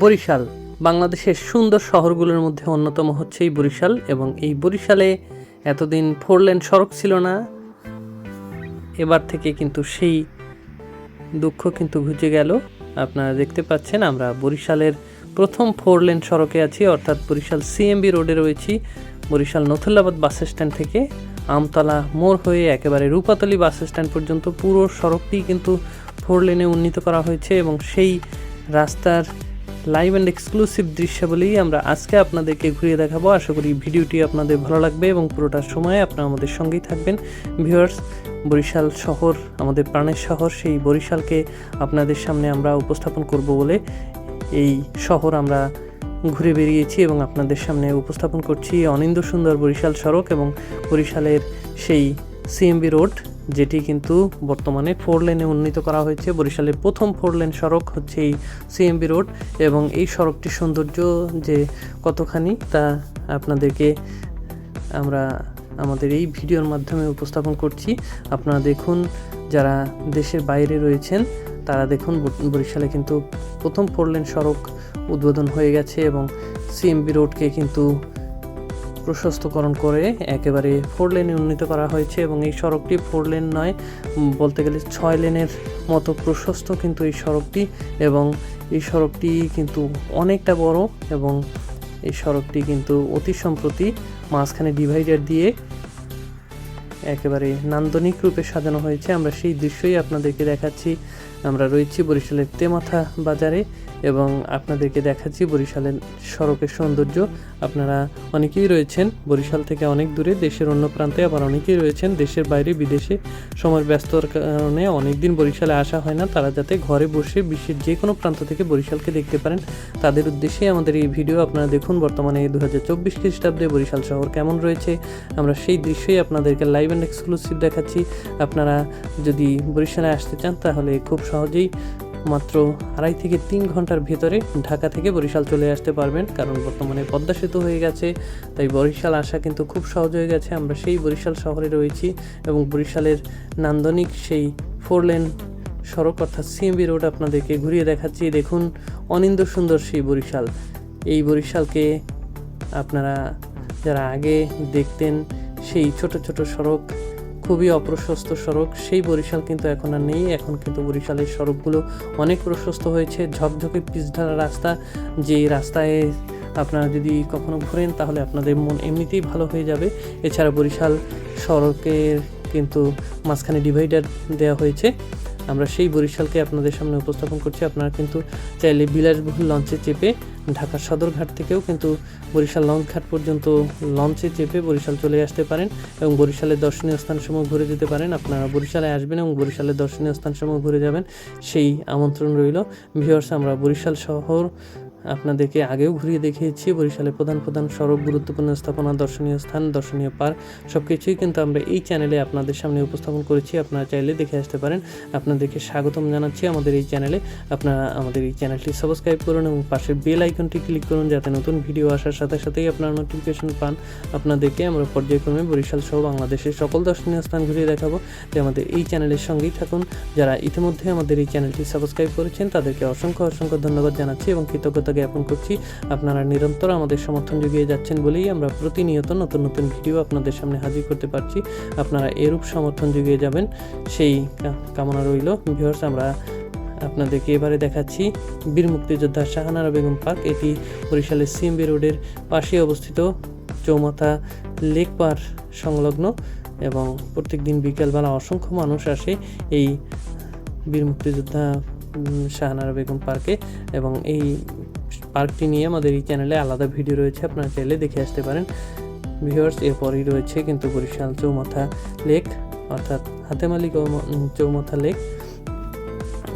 বরিশাল। বাংলাদেশের সুন্দর শহরগুলোর মধ্যে অন্যতম হচ্ছে এই বরিশাল এবং এই বরিশালে এতদিন ফোর লেন সড়ক ছিল না। এবার থেকে কিন্তু সেই দুঃখ কিন্তু ঘুচে গেল। আপনারা দেখতে পাচ্ছেন আমরা বরিশালের প্রথম ফোর লেন সড়কে আছি, অর্থাৎ বরিশাল সিএমবি রোডে রয়েছি। বরিশাল নথুল্লাবাদ বাস স্ট্যান্ড থেকে আমতলা মোড় হয়ে একেবারে রূপাতলি বাস স্ট্যান্ড পর্যন্ত পুরো সড়কটি কিন্তু ফোর লেনে উন্নীত করা হয়েছে এবং সেই রাস্তার লাইভ অ্যান্ড এক্সক্লুসিভ দৃশ্যাবলী আমরা আজকে আপনাদেরকে ঘুরিয়ে দেখাবো। আশা করি ভিডিওটি আপনাদের ভালো লাগবে এবং পুরোটা সময় আপনারা আমাদের সঙ্গেই থাকবেন। ভিউয়ার্স বরিশাল শহর, আমাদের প্রাণের শহর, সেই বরিশালকে আপনাদের সামনে আমরা উপস্থাপন করব বলে এই শহর আমরা ঘুরে বেরিয়েছি এবং আপনাদের সামনে উপস্থাপন করছি অনিন্দ সুন্দর বরিশাল সড়ক এবং বরিশালের সেই সিএমবি রোড, যেটি কিন্তু বর্তমানে ফোর লেনে উন্নীত করা হয়েছে। বরিশালের প্রথম ফোর লেন সড়ক হচ্ছে এই সিএমবি রোড এবং এই সড়কটির সৌন্দর্য যে কতখানি তা আপনাদেরকে আমরা আমাদের এই ভিডিওর মাধ্যমে উপস্থাপন করছি। আপনারা দেখুন, যারা দেশের বাইরে রয়েছেন, তারা দেখুন বরিশালে কিন্তু প্রথম ফোর লেন সড়ক উদ্বোধন হয়ে গেছে এবং সিএমবি রোডকে কিন্তু প্রশস্তকরণ করে একেবারে ফোর লেনে উন্নীত করা হয়েছে এবং এই সড়কটি ফোর লেন নয় বলতে গেলে ছয় লেনের মতো প্রশস্ত কিন্তু এই সড়কটি এবং এই সড়কটি কিন্তু অনেকটা বড় এবং এই সড়কটি কিন্তু অতি সম্প্রতি মাঝখানে ডিভাইডার দিয়ে একেবারে নান্দনিক রূপে সাজানো হয়েছে। আমরা সেই দৃশ্যই আপনাদেরকে দেখাচ্ছি। আমরা রয়েছি বরিশালের তেমাথা বাজারে। এবং আপনাদেরকে দেখাচ্ছি বরিশালের সড়কের সৌন্দর্য। আপনারা অনেকেই রয়েছেন, বরিশাল থেকে অনেক দূরে, দেশের অন্য প্রান্তে আবার অনেকেই রয়েছেন, দেশের বাইরে, বিদেশে। সময় ব্যস্ততার কারণে অনেক দিন বরিশালে আসা হয় না। তারা যাতে ঘরে বসে বিশ্বের যে কোনো প্রান্ত থেকে বরিশালকে দেখতে পারেন। তাদের উদ্দেশ্যে আমাদের এই ভিডিও আপনারা দেখুন। বর্তমানে দু হাজার চব্বিশ খ্রিস্টাব্দে বরিশাল শহর কেমন রয়েছে, আমরা সেই দৃশ্যই আপনাদেরকে লাইভ অ্যান্ড এক্সক্লুসিভ দেখাচ্ছি। আপনারা যদি বরিশালে আসতে চান, তাহলে খুব সহজেই মাত্র আড়াই থেকে তিন ঘণ্টার ভেতরে ঢাকা থেকে বরিশাল চলে আসতে পারবেন, কারণ বর্তমানে পদ্মা সেতু হয়ে গেছে। তাই বরিশাল আসা কিন্তু খুব সহজ হয়ে গেছে। আমরা সেই বরিশাল শহরে রয়েছি এবং বরিশালের নান্দনিক সেই ফোর লেন সড়ক, অর্থাৎ সিএমবি রোড আপনাদেরকে ঘুরিয়ে দেখাচ্ছি। দেখুন, অনিন্দ সুন্দর সেই বরিশাল। এই বরিশালকে আপনারা যারা আগে দেখতেন, সেই ছোট ছোট সড়ক খুবই অপ্রশস্ত সড়ক। সেই বরিশাল কিন্তু এখন আর নেই। এখন কিন্তু বরিশালের সড়কগুলো অনেক প্রশস্ত হয়েছে। ঝকঝকে পিচঢালা রাস্তা, যে রাস্তায় আপনারা যদি কখনো ঘোরেন, তাহলে আপনাদের মন এমনিতেই ভালো হয়ে যাবে। এছাড়া বরিশাল সড়কের কিন্তু মাঝখানে ডিভাইডার দেওয়া হয়েছে। আমরা সেই বরিশালকে আপনাদের সামনে উপস্থাপন করছি। আপনারা কিন্তু চাইলে বিলাসবহুল লঞ্চে চেপে ঢাকা সদরঘাট থেকেও কিন্তু বরিশাল লঞ্চ ঘাট পর্যন্ত লঞ্চে চেপে বরিশাল চলে আসতে পারেন এবং বরিশালের দর্শনীয় স্থানসমূহ ঘুরে যেতে পারেন। আপনারা বরিশালে আসবেন এবং বরিশালের দর্শনীয় স্থানসমূহ ঘুরে যাবেন। সেই আমন্ত্রণ রইল। ভিওর্স আমরা বরিশাল শহর আপনাদেরকে আগেও ঘুরিয়ে দেখিয়েছি, বরিশালের প্রধান প্রধান সড়ক, গুরুত্বপূর্ণ স্থাপনা, দর্শনীয় স্থান, দর্শনীয় পার্ক সব কিছুই কিন্তু আমরা এই চ্যানেলে আপনাদের সামনে উপস্থাপন করেছি। আপনারা চাইলে দেখে আসতে পারেন। আপনাদেরকে স্বাগতম জানাচ্ছি আমাদের এই চ্যানেলে। আপনারা আমাদের এই চ্যানেলটি সাবস্ক্রাইব করুন এবং পাশের বেল আইকনটি ক্লিক করুন যাতে নতুন ভিডিও আসার সাথে সাথেই আপনারা নোটিফিকেশন পান। আপনাদেরকে আমরা পর্যায়ক্রমে বরিশাল সহ বাংলাদেশের সকল দর্শনীয় স্থান ঘুরিয়ে দেখাবো। যে আমাদের এই চ্যানেলের সঙ্গেই থাকুন। যারা ইতিমধ্যে আমাদের এই চ্যানেলটি সাবস্ক্রাইব করেছেন, তাদেরকে অসংখ্য অসংখ্য ধন্যবাদ জানাচ্ছি এবং কৃতজ্ঞতা জ্ঞাপন করছি। আপনারা নিরন্তর আমাদের সমর্থন জুগিয়ে যাচ্ছেন বলেই আমরা প্রতিনিয়ত নতুন নতুন ভিডিও আপনাদের সামনে হাজির করতে পারছি। আপনারা এরূপ সমর্থন জুগিয়ে যাবেন, সেই কামনা রইল। ভিউয়ার্স, আমরা আপনাদেরকে এবারে দেখাচ্ছি বীর মুক্তিযোদ্ধা শাহানারা বেগম পার্ক এটি বরিশালের সিএমবি রোডের পাশে অবস্থিত চৌমাথা লেক পার সংলগ্ন এবং প্রত্যেক দিন বিকেলবেলা অসংখ্য মানুষ আসে এই বীর মুক্তিযোদ্ধা শাহানারা বেগম পার্কে এবং এই পার্কটি নিয়ে আমাদের এই চ্যানেলে আলাদা ভিডিও রয়েছে, আপনারা চাইলে দেখে আসতে পারেন। ভিউয়ার্স, এরপরই রয়েছে কিন্তু বরিশাল চৌমাথা লেক, অর্থাৎ হাতেমালি চৌমাথা লেক।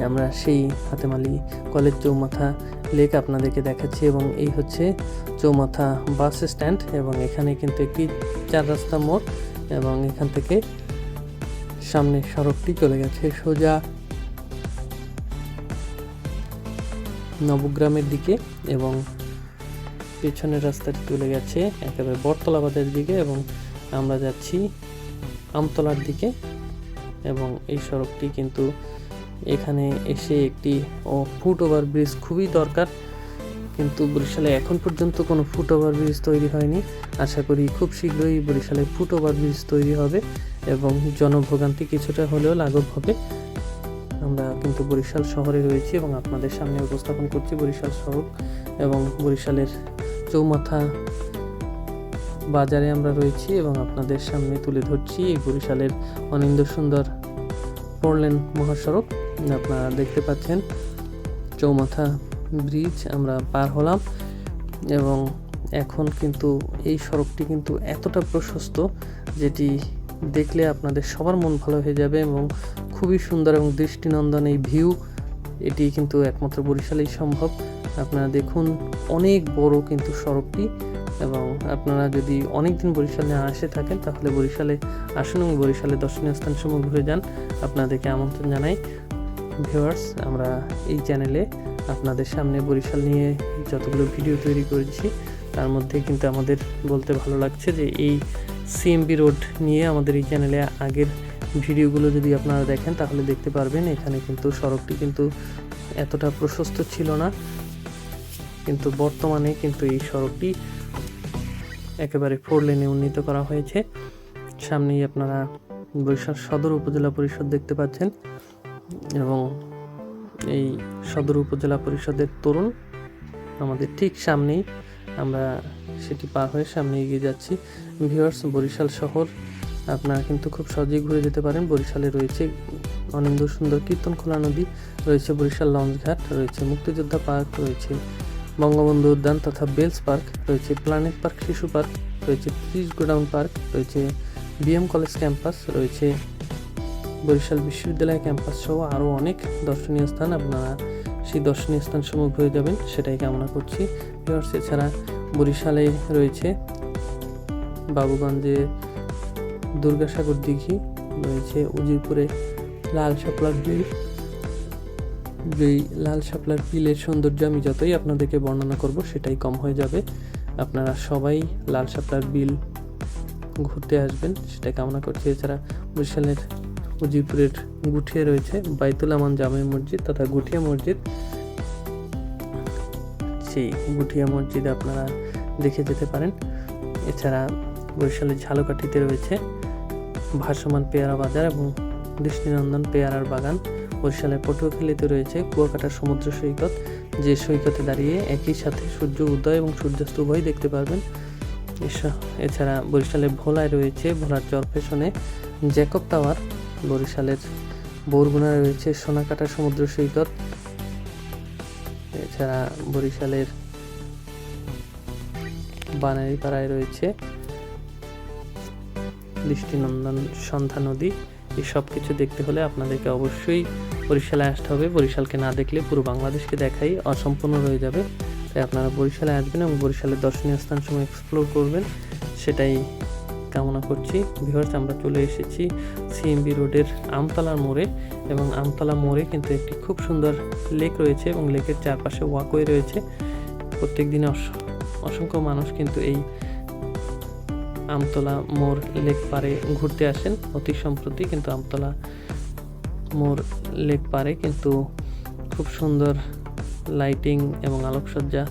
আমরা সেই হাতেমালি কলেজ চৌমাথা লেক আপনাদেরকে দেখাচ্ছি এবং এই হচ্ছে চৌমাথা বাস স্ট্যান্ড এবং এখানে কিন্তু একটি চার রাস্তা মোড় এবং এখান থেকে সামনে সড়কটি চলে গেছে সোজা নবগ্রামের দিকে এবং পেছনের রাস্তাটি চলে গেছে, একেবারে বটতলাবাদের দিকে এবং আমরা যাচ্ছি আমতলার দিকে এবং এই সড়কটি কিন্তু এখানে এসে একটি ফুট ওভার ব্রিজ খুবই দরকার। কিন্তু বরিশালে এখন পর্যন্ত কোনো ফুট ওভার ব্রিজ তৈরি হয়নি। আশা করি খুব শীঘ্রই বরিশালে ফুট ওভার ব্রিজ তৈরি হবে এবং জনভোগান্তি কিছুটা হলেও লাঘব হবে। আমরা কিন্তু বরিশাল শহরে রয়েছি এবং আপনাদের সামনে উপস্থাপন করছি বরিশাল শহর এবং বরিশালের চৌমাথা বাজারে আমরা রয়েছি এবং আপনাদের সামনে তুলে ধরছি এই বরিশালের অনিন্দ সুন্দর পড়লেন মহাসড়ক। আপনারা দেখতে পাচ্ছেন চৌমাথা ব্রিজ, আমরা পার হলাম এবং এখন কিন্তু এই সড়কটি কিন্তু এতটা প্রশস্ত যেটি দেখলে আপনাদের সবার মন ভালো হয়ে যাবে এবং খুবই সুন্দর এবং দৃষ্টিনন্দন এই ভিউ। এটি কিন্তু একমাত্র বরিশালেই সম্ভব। আপনারা দেখুন, অনেক বড় কিন্তু সড়কটি এবং আপনারা যদি অনেক দিন বরিশালে আসে থাকেন, তাহলে বরিশালে আসুন এবং বরিশালে দর্শনীয় স্থান স্থানসমূহ ঘুরে যান। আপনাদেরকে আমন্ত্রণ জানাই। ভিউয়ার্স, আমরা এই চ্যানেলে আপনাদের সামনে বরিশাল নিয়ে যতগুলো ভিডিও তৈরি করেছি, তার মধ্যে কিন্তু আমাদের বলতে ভালো লাগছে যে এই সিএমবি রোড নিয়ে আমাদের এই চ্যানেলে আগের ভিডিওগুলো যদি আপনারা দেখেন, তাহলে দেখতে পারবেন এখানে কিন্তু সড়কটি কিন্তু এতটা প্রশস্ত ছিল না। কিন্তু বর্তমানে কিন্তু এই সড়কটি একেবারে ফোর লেনে উন্নীত করা হয়েছে। সামনেই আপনারা বরিশাল সদর উপজেলা পরিষদ দেখতে পাচ্ছেন এবং এই সদর উপজেলা পরিষদের তরুণ আমাদের ঠিক সামনেই আমরা সেটি পার হয়ে সামনে এগিয়ে যাচ্ছি। ভিউয়ার্স, বরিশাল শহর আপনারা কিন্তু খুব সহজেই ঘুরে যেতে পারেন। বরিশালে রয়েছে অনিন্দ সুন্দর কীর্তনখোলা নদী, রয়েছে বরিশাল লঞ্চঘাট রয়েছে মুক্তিযোদ্ধা পার্ক, রয়েছে বঙ্গবন্ধু উদ্যান তথা বেলস পার্ক, রয়েছে প্ল্যানেট পার্ক, শিশু পার্ক, রয়েছে ত্রিশ গোডাউন পার্ক, রয়েছে বিএম কলেজ ক্যাম্পাস, রয়েছে বরিশাল বিশ্ববিদ্যালয় ক্যাম্পাস সহ আরও অনেক দর্শনীয় স্থান। আপনারা সেই দর্শনীয় স্থানসমূহ ঘুরে যাবেন, সেটাই কামনা করছি। এছাড়া বরিশালে রয়েছে বাবুগঞ্জে দুর্গাসাগর দিঘি, রয়েছে উজিরপুরে লাল শাপলার বিল। যেই লাল শাপলার বিলের সৌন্দর্য আমি যতই আপনাদেরকে বর্ণনা করব, সেটাই কম হয়ে যাবে। আপনারা সবাই লাল শাপলার বিল ঘুরতে আসবেন, সেটা কামনা করছি। এছাড়া বরিশালের উজিরপুরের গুঠিয়ে রয়েছে বাইতুল আমান জামে মসজিদ তথা গুঠিয়া মসজিদ। সেই গুঠিয়া মসজিদে আপনারা দেখে যেতে পারেন। এছাড়া বরিশালের ঝালকাঠিতে রয়েছে ভাসমান পেয়ারা বাজার এবং দৃষ্টিনন্দন পেয়ারার বাগান বরিশালের পটুয়াখালীতে রয়েছে কুয়াকাটা সমুদ্র সৈকত। যে সৈকতে দাঁড়িয়ে একই সাথে সূর্য উদয় এবং সূর্যাস্ত উভয় দেখতে পারবেন। এছাড়া বরিশালের ভোলায় রয়েছে ভোলার চরপেশনে জ্যাকব টাওয়ার। বরিশালের বরগুনায় রয়েছে সোনাকাটা সমুদ্র সৈকত। এছাড়া বরিশালের বানারীপাড়ায় রয়েছে দৃষ্টিনন্দন সন্ধ্যা নদী, এই সব কিছু দেখতে হলে আপনাদেরকে অবশ্যই বরিশালে আসতে হবে। বরিশালকে না দেখলে পুরো বাংলাদেশকে দেখাই অসম্পূর্ণ রয়ে যাবে। তাই আপনারা বরিশালে আসবেন এবং বরিশালের দর্শনীয় স্থান সময় এক্সপ্লোর করবেন। সেটাই কামনা করছি। ভিউয়ার্স আমরা চলে এসেছি সিএমবি রোডের আমতলার মোড়ে এবং আমতলা মোড়ে কিন্তু একটি খুব সুন্দর লেক রয়েছে এবং লেকের চারপাশে ওয়াকওয়ে রয়েছে। প্রত্যেক দিনে অস- অসংখ্য মানুষ কিন্তু এই আমতলা মোর লেক পারে ঘুরতে আসেন, অতি সম্প্রতি কিন্তু আমতলা মোর লেক পারে কিন্তু খুব সুন্দর লাইটিং এবং আলোকসজ্জা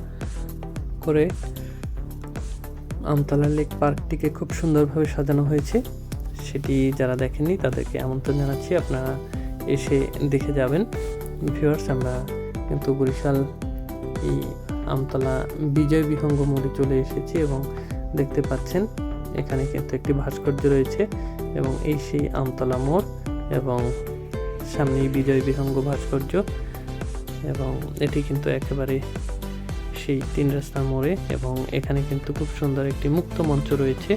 করে আমতলা লেক পার্কটিকে খুব সুন্দরভাবে সাজানো হয়েছে। সেটি যারা দেখেননি, তাদেরকে আমন্ত্রণ জানাচ্ছি, আপনারা এসে দেখে যাবেন। ভিউয়ার্স, আমরা কিন্তু বরিশাল এই আমতলা বিজয় বিহঙ্গ মোড়ে চলে এসেছি এবং দেখতে পাচ্ছেন এখানে কিন্তু একটি ভাস্কর্য রয়েছে এবং এই সেই আমতলা মোড় এবং সামনেই বিজয় বিহঙ্গ ভাস্কর্য এবং এটি কিন্তু একেবারে সেই তিন রাস্তার মোড়ে এবং এখানে কিন্তু খুব সুন্দর একটি মুক্ত মঞ্চ রয়েছে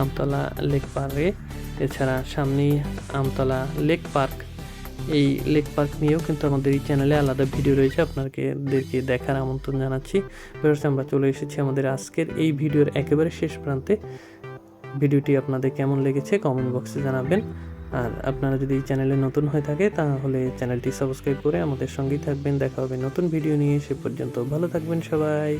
আমতলা লেক পার্কে। এছাড়া সামনেই আমতলা লেক পার্ক। এই লেক পার্ক নিয়েও কিন্তু আমাদের এই চ্যানেলে আলাদা ভিডিও রয়েছে, আপনাদেরকে দেখার আমন্ত্রণ জানাচ্ছি। আমরা চলে এসেছি আমাদের আজকের এই ভিডিওর একেবারে শেষ প্রান্তে। ভিডিওটি আপনাদের কেমন লেগেছে কমেন্ট বক্সে জানাবেন। আর আপনারা যদি চ্যানেলে নতুন হয়ে থাকে, তাহলে চ্যানেলটি সাবস্ক্রাইব করে আমাদের সঙ্গেই থাকবেন। দেখা হবে নতুন ভিডিও নিয়ে, সে পর্যন্ত ভালো থাকবেন সবাই।